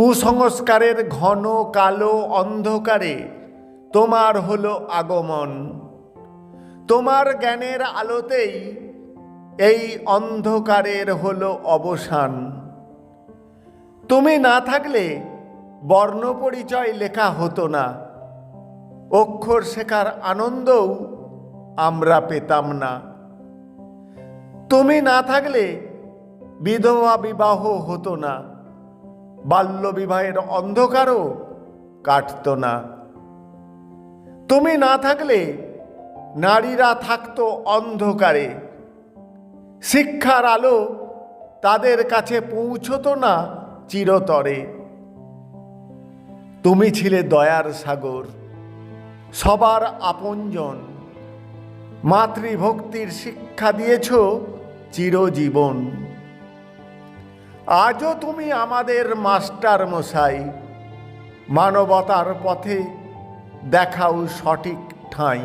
কুসংস্কারের ঘন কালো অন্ধকারে তোমার হলো আগমন। তোমার জ্ঞানের আলোতেই এই অন্ধকারের হলো অবসান। তুমি না থাকলে বর্ণ পরিচয় লেখা হতো না। অক্ষর শেখার আনন্দও আমরা পেতাম না। তুমি না থাকলে বিধবা বিবাহ হতো না। বাল্যবিবাহের অন্ধকারও কাটত না। তুমি না থাকলে নারীরা থাকত অন্ধকারে। শিক্ষার আলো তাদের কাছে পৌঁছতো না চিরতরে। তুমি ছিলে দয়ার সাগর, সবার আপনজন। মাতৃভক্তির শিক্ষা দিয়েছ চিরজীবন। আজও তুমি আমাদের মাস্টার মশাই। মানবতার পথে দেখাও সঠিক ঠাঁই।